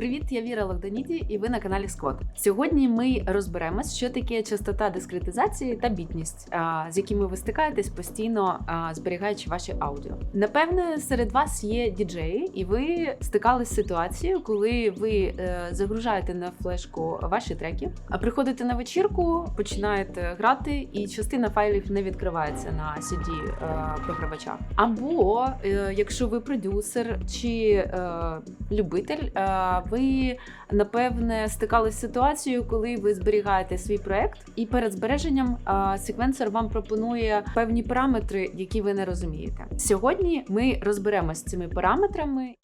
Привіт, я Віра Логданіді, і ви на каналі Сквот. Сьогодні ми розберемось, що таке частота дискретизації та бітність, з якими ви стикаєтесь постійно, зберігаючи ваші аудіо. Напевне, серед вас є діджеї, і ви стикалися з ситуацією, коли ви е, загружаєте на флешку ваші треки, а приходите на вечірку, починаєте грати, і частина файлів не відкривається на CD е, програвачах. Або е, якщо ви продюсер чи любитель, ви напевне стикалися з ситуацією, коли ви зберігаєте свій проект, і перед збереженням секвенсор вам пропонує певні параметри, які ви не розумієте. Сьогодні ми розберемося з цими параметрами.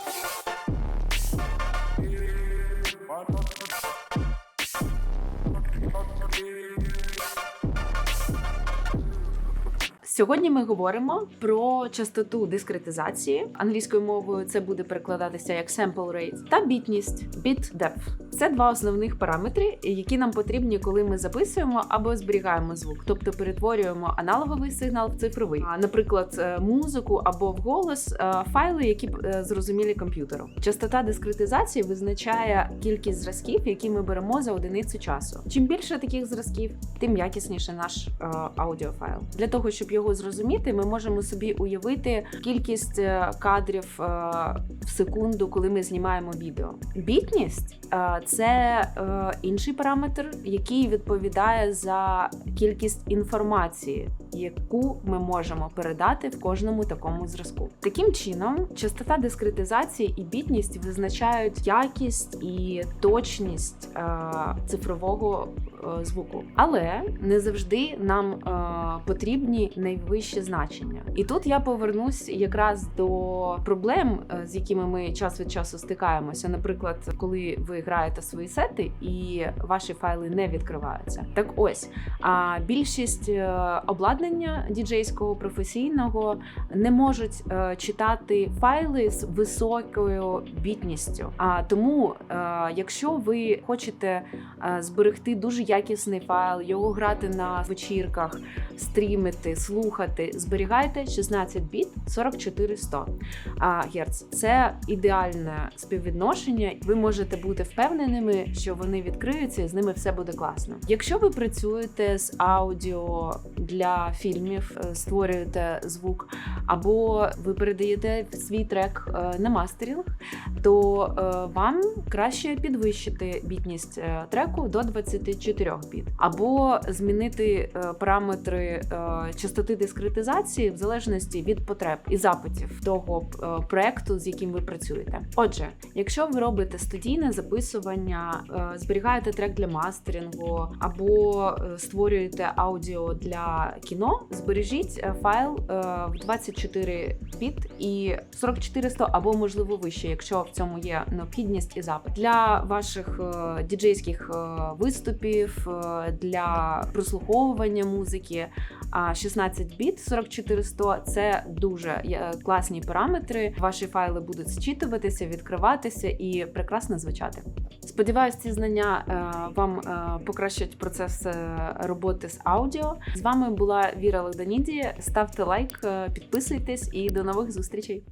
Сьогодні ми говоримо про частоту дискретизації. Англійською мовою це буде перекладатися як sample rate та бітність bit depth. Це два основних параметри, які нам потрібні, коли ми записуємо або зберігаємо звук, тобто перетворюємо аналоговий сигнал в цифровий, а, наприклад, е, музику або вголос е, файли, які е, зрозумілі комп'ютеру. Частота дискретизації визначає кількість зразків, які ми беремо за одиницю часу. Чим більше таких зразків, тим якісніше наш аудіофайл. Для того щоб його зрозуміти, ми можемо собі уявити кількість е, кадрів е, в секунду, коли ми знімаємо відео. Бітність е, це інший параметр, який відповідає за кількість інформації, яку ми можемо передати в кожному такому зразку. Таким чином, частота дискретизації і бітність визначають якість і точність цифрового звуку, але не завжди нам е, потрібні найвищі значення. І тут я повернусь якраз до проблем, е, з якими ми час від часу стикаємося. Наприклад, коли ви граєте свої сети і ваші файли не відкриваються. Так ось а більшість е, обладнання діджейського професійного не можуть е, читати файли з високою бітністю. А тому, е, якщо ви хочете е, зберегти дуже якісний файл, його грати на вечірках, стрімити, слухати, зберігайте 16 біт 4400 а, Гц. Це ідеальне співвідношення. Ви можете бути впевненими, що вони відкриються і з ними все буде класно. Якщо ви працюєте з аудіо для фільмів, е, створюєте звук, або ви передаєте свій трек е, на мастерінг, то е, вам краще підвищити бітність треку до 24 біт, або змінити е, параметри е, частоти дискретизації в залежності від потреб і запитів того е, проекту, з яким ви працюєте. Отже, якщо ви робите студійне записування, зберігаєте трек для мастерингу або створюєте аудіо для кіно, збережіть файл в 24 біт і 4400 або можливо вище, якщо в цьому є необхідність і запит для ваших діджейських виступів, е, для прослуховування музики. А 16 біт 4400 – це дуже класні параметри. Ваші файли будуть зчитуватися, відкриватися і прекрасно звучати. Сподіваюсь, ці знання е, вам е, покращать процес роботи з аудіо. З вами була Віра Логданіді. Ставте лайк, підписуйтесь і до нових зустрічей.